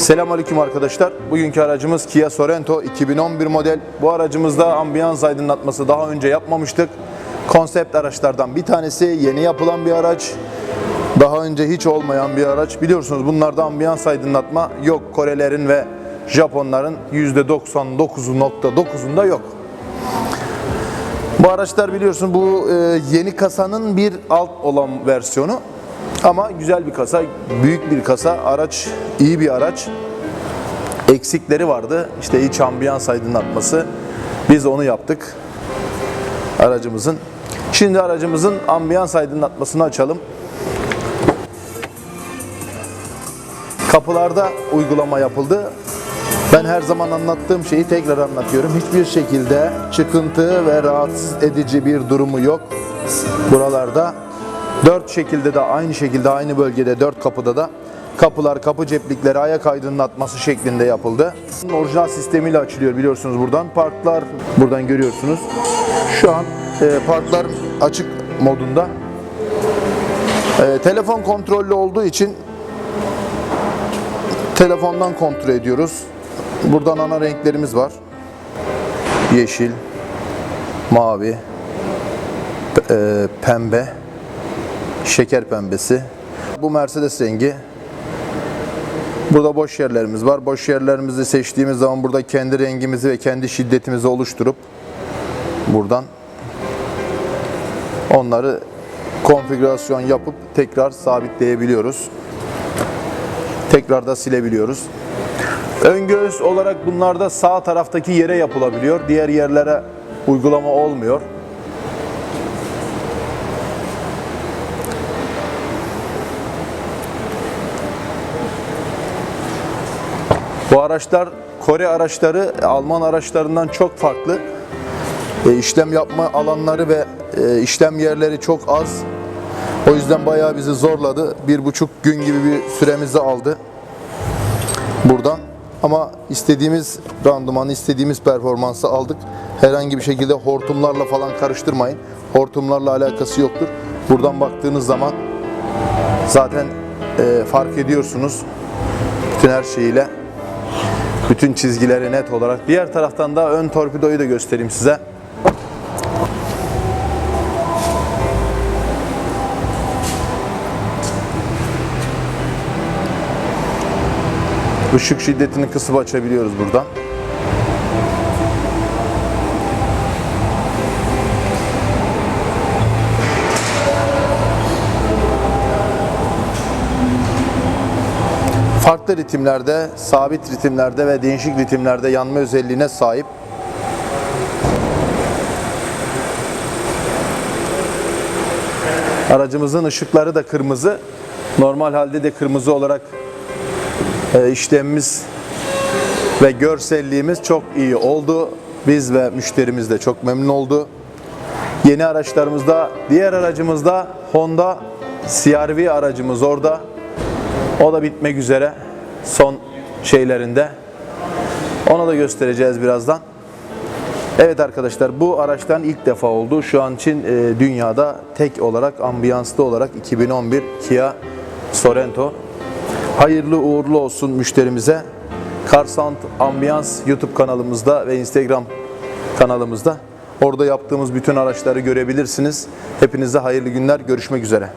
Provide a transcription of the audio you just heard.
Selamünaleyküm arkadaşlar. Bugünkü aracımız Kia Sorento 2011 model. Bu aracımızda ambiyans aydınlatması daha önce yapmamıştık. Konsept araçlardan bir tanesi. Yeni yapılan bir araç. Daha önce hiç olmayan bir araç. Biliyorsunuz bunlarda ambiyans aydınlatma yok. Korelerin ve Japonların %99.9'unda yok. Bu araçlar biliyorsun bu e, yeni kasanın bir alt olan versiyonu. Ama güzel bir kasa, büyük bir kasa. Araç iyi bir araç. Eksikleri vardı. İşte iç ambiyans aydınlatması. Biz onu yaptık. Aracımızın. Şimdi aracımızın ambiyans aydınlatmasını açalım. Kapılarda uygulama yapıldı. Ben her zaman anlattığım şeyi tekrar anlatıyorum. Hiçbir şekilde çıkıntı ve rahatsız edici bir durumu yok buralarda. Dört şekilde de aynı şekilde aynı bölgede dört kapıda da kapılar, kapı ceplikleri, ayak aydınlatması şeklinde yapıldı. Orijinal sistemiyle açılıyor biliyorsunuz buradan. Parklar buradan görüyorsunuz. Şu an e, parklar açık modunda. E, telefon kontrollü olduğu için telefondan kontrol ediyoruz. Buradan ana renklerimiz var. Yeşil, mavi, e, pembe, şeker pembesi. Bu Mercedes rengi. Burada boş yerlerimiz var. Boş yerlerimizi seçtiğimiz zaman burada kendi rengimizi ve kendi şiddetimizi oluşturup buradan onları konfigürasyon yapıp tekrar sabitleyebiliyoruz. Tekrar da silebiliyoruz. Ön göğüs olarak bunlarda sağ taraftaki yere yapılabiliyor. Diğer yerlere uygulama olmuyor. Bu araçlar Kore araçları Alman araçlarından çok farklı. E, işlem yapma alanları ve e, işlem yerleri çok az. O yüzden bayağı bizi zorladı. Bir buçuk gün gibi bir süremizi aldı buradan. Ama istediğimiz randımanı, istediğimiz performansı aldık. Herhangi bir şekilde hortumlarla falan karıştırmayın. Hortumlarla alakası yoktur. Buradan baktığınız zaman zaten e, fark ediyorsunuz bütün her şeyiyle. Bütün çizgileri net olarak. Diğer taraftan da ön torpidoyu da göstereyim size. Işık şiddetini kısıp açabiliyoruz buradan. Farklı ritimlerde, sabit ritimlerde ve değişik ritimlerde yanma özelliğine sahip. Aracımızın ışıkları da kırmızı. Normal halde de kırmızı olarak e, işlemimiz ve görselliğimiz çok iyi oldu. Biz ve müşterimiz de çok memnun oldu. Yeni araçlarımızda, diğer aracımızda Honda CR-V aracımız orada. O da bitmek üzere son şeylerinde. Onu da göstereceğiz birazdan. Evet arkadaşlar bu araçtan ilk defa oldu. Şu an için e, dünyada tek olarak ambiyanslı olarak 2011 Kia Sorento. Hayırlı uğurlu olsun müşterimize. Car Sound Ambiance YouTube kanalımızda ve Instagram kanalımızda. Orada yaptığımız bütün araçları görebilirsiniz. Hepinize hayırlı günler. Görüşmek üzere.